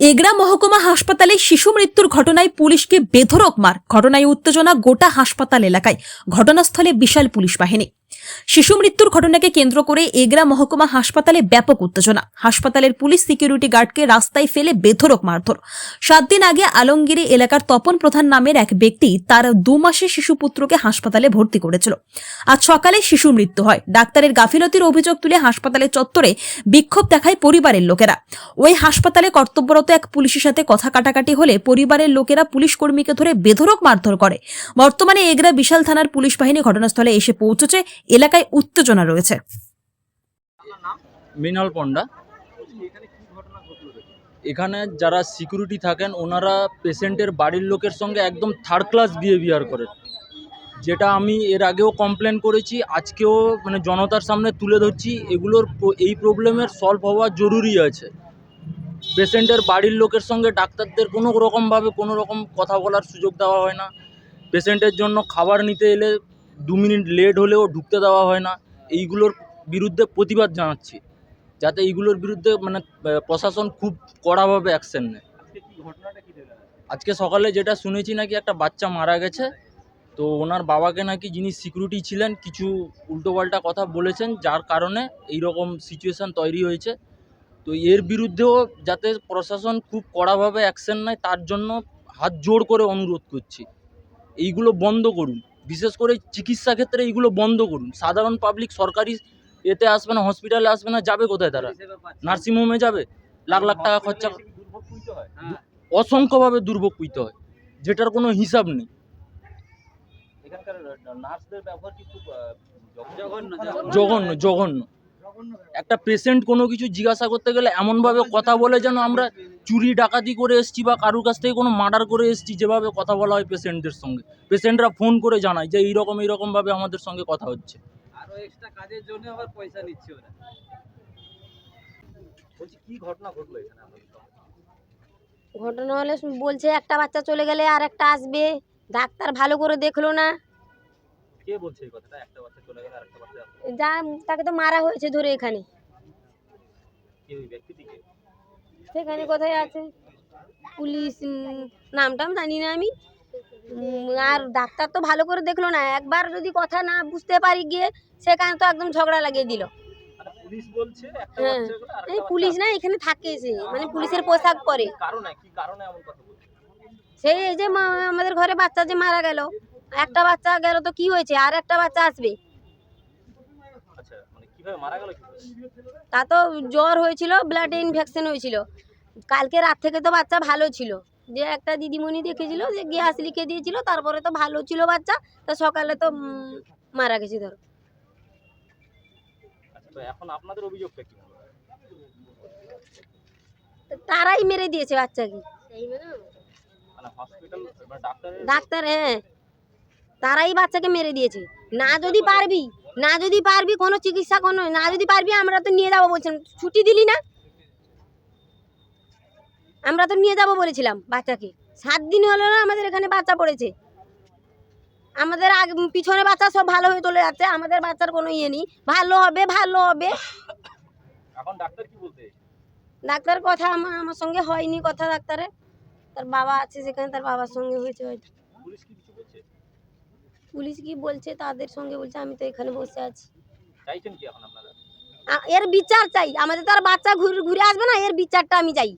এগরা মহকুমা হাসপাতালে শিশু মৃত্যুর ঘটনায় পুলিশকে বেধরক মার। ঘটনায় উত্তেজনা গোটা হাসপাতাল এলাকায়। ঘটনাস্থলে বিশাল পুলিশ বাহিনী। শিশু মৃত্যুর ঘটনাকে কেন্দ্র করে এগরা মহকুমা হাসপাতালে ব্যাপক উত্তেজনা। হাসপাতালের পুলিশ সিকিউরিটি গার্ডকে রাস্তায় ফেলে বেধরক মারধর। সাত দিন আগে আলমগিরি এলাকার তপন প্রধান নামের এক ব্যক্তি তার দু মাসের শিশুপুত্রকে হাসপাতালে ভর্তি করেছিল। আজ সকালে শিশু মৃত্যু হয়। ডাক্তারের গাফিলতির অভিযোগ তুলে হাসপাতালের চত্বরে বিক্ষোভ দেখায় পরিবারের লোকেরা। ওই হাসপাতালে কর্তব্যরত এক পুলিশের সাথে কথা কাটাকাটি হলে পরিবারের লোকেরা পুলিশ কর্মীকে ধরে বেধরক মারধর করে। বর্তমানে এগরা বিশাল থানার পুলিশ বাহিনী ঘটনাস্থলে এসে পৌঁছেছে। এলাকায় উত্তেজনা রয়েছে। মৃণাল পণ্ডা। এখানে যারা সিকিউরিটি থাকেন, ওনারা পেশেন্টের বাড়ির লোকের সঙ্গে একদম থার্ড ক্লাস বিহেভিয়ার করেন যেটা আমি এর আগেও কমপ্লেন করেছি, আজকেও মানে জনতার সামনে তুলে ধরছি, এগুলোর এই প্রবলেমের সলভ হওয়া জরুরি আছে। পেশেন্টের বাড়ির লোকের সঙ্গে ডাক্তারদের কোনো রকমভাবে কোনো রকম কথা বলার সুযোগ দেওয়া হয় না। পেশেন্টের জন্য খাবার নিতে এলে দু মিনিট লেট হলেও ঢুকতে দেওয়া হয় না। এইগুলোর বিরুদ্ধে প্রতিবাদ জানাচ্ছি। যাতে এইগুলোর বিরুদ্ধে মানে প্রশাসন খুব কড়াভাবে অ্যাকশন নেয়। আজকে সকালে যেটা শুনেছি নাকি একটা বাচ্চা মারা গেছে। তো ওনার বাবাকে নাকি যিনি সিকিউরিটি ছিলেন কিছু উল্টোপাল্টা কথা বলেছেন যার কারণে এই রকম সিচুয়েশান তৈরি হয়েছে। তো এর বিরুদ্ধেও যাতে প্রশাসন খুব কড়াভাবে অ্যাকশন নেয় তার জন্য হাত জোড় করে অনুরোধ করছি। এইগুলো বন্ধ করুন। বিশেষ করে চিকিৎসা ক্ষেত্রে এইগুলো বন্ধ করুন। সাধারণ পাবলিক সরকারি এতে আসবে না হসপিটালে আসবে না যাবে কোথায় তারা? নার্সিংহোমে যাবে। লাখ লাখ টাকা খরচা। অসংখ্যভাবে দুর্ভোগ পুইতে হয়। যেটার কোনো হিসাব নেই। এখানকার নার্সদের ব্যবহার কি খুব আহ, জঘন্য জঘন্য। জঘন্য একটা পেশেন্ট কোনো কিছু জিজ্ঞাসা করতে গেলে এমনভাবে কথা বলে যেন আমরা চুরি ডাকাতি করে এসছি বা কারুর কাছ থেকে কোনো মার্ডার করে এসছি যেভাবে কথা বলা হয় পেশেন্টদের সঙ্গে। পেশেন্টরা ফোন করে জানায় যে এইরকম এইরকমভাবে আমাদের সঙ্গে কথা হচ্ছে। আরও এক্সট্রা কাজের জন্য আবার পয়সা নিচ্ছে ওরা। বলছি কি ঘটনা ঘটলো এখানে ঘটনা হলে বলছে একটা বাচ্চা চলে গেলে আর একটা আসবে ডাক্তার ভালো করে দেখল না। কে বলছে এই কথাটা? একটা বাচ্চা চলে গেলে আরেকটা বাচ্চা যা তাকে তো মারা হয়েছে ধরে এখানে। কে ওই ব্যক্তিটিকে সেখানে কোথায় আছে? পুলিশ নামটাম জানি না আমি। আর ডাক্তার তো ভালো করে দেখল না। একবার যদি কথা না বুঝতে পারি গিয়ে সেখানে তো একদম ঝগড়া লাগিয়ে দিল। মানে পুলিশ হ্যাঁ। এই পুলিশ না এখানে থাকে সে। মানে পুলিশের পোশাক পরে। সেই এই যে আমাদের ঘরে বাচ্চা যে মারা গেল একটা বাচ্চা গেল তো কি হয়েছে? আর একটা বাচ্চা আসবে আচ্ছা মানে কীভাবে মারা গেল কি তা তো জ্বর হয়েছিল ব্লাড ইনফেকশন হয়েছিল। কালকে রাত থেকে তো বাচ্চা ভালো ছিল। যে একটা দিদিমণি দেখেছিল যে গ্যাস লিখে দিয়েছিল তারপরে তো ভালো ছিল বাচ্চা তা সকালে তো মারা গেছে ধরো। আচ্ছা এখন আপনাদের অভিযোগটা কি? তারাই মেরে দিয়েছে বাচ্চাকে। মানে হসপিটাল মানে ডাক্তার হ্যাঁ। তারাই বাচ্চাকে মেরে দিয়েছে। না যদি পারবি না যদি পারবি কোনো চিকিৎসা কোনো না যদি পারবি আমরা তো নিয়ে যাব বলছিলাম। ছুটি দিলি না? আমরা তো নিয়ে যাব বলেছিলাম বাচ্চাকে। সাত দিন হলো না আমাদের এখানে বাচ্চা পড়েছে। আমাদের আগে পিছনে বাচ্চা সব ভালো হয়ে চলে যাচ্ছে আমাদের বাচ্চার কোনো ইয়ে নেই। ভালো হবে ভালো হবে। এখন ডাক্তার কি বলতে ডাক্তার কথা আমার আমার সঙ্গে হয়নি কথা ডাক্তারের। তার বাবা আছে সেখানে তার বাবার সঙ্গে হয়েছে হয়তো। পুলিশ কি কিছু বলছে? পুলিশ কি বলছে তাদের সঙ্গে বলছে আমি তো এখানে বসে আছি। চাইছেন কি এখন আপনারা? এর বিচার চাই। আমাদের তো আর বাচ্চা ঘুরে ঘুরে আসবে না এর বিচারটা আমি চাই।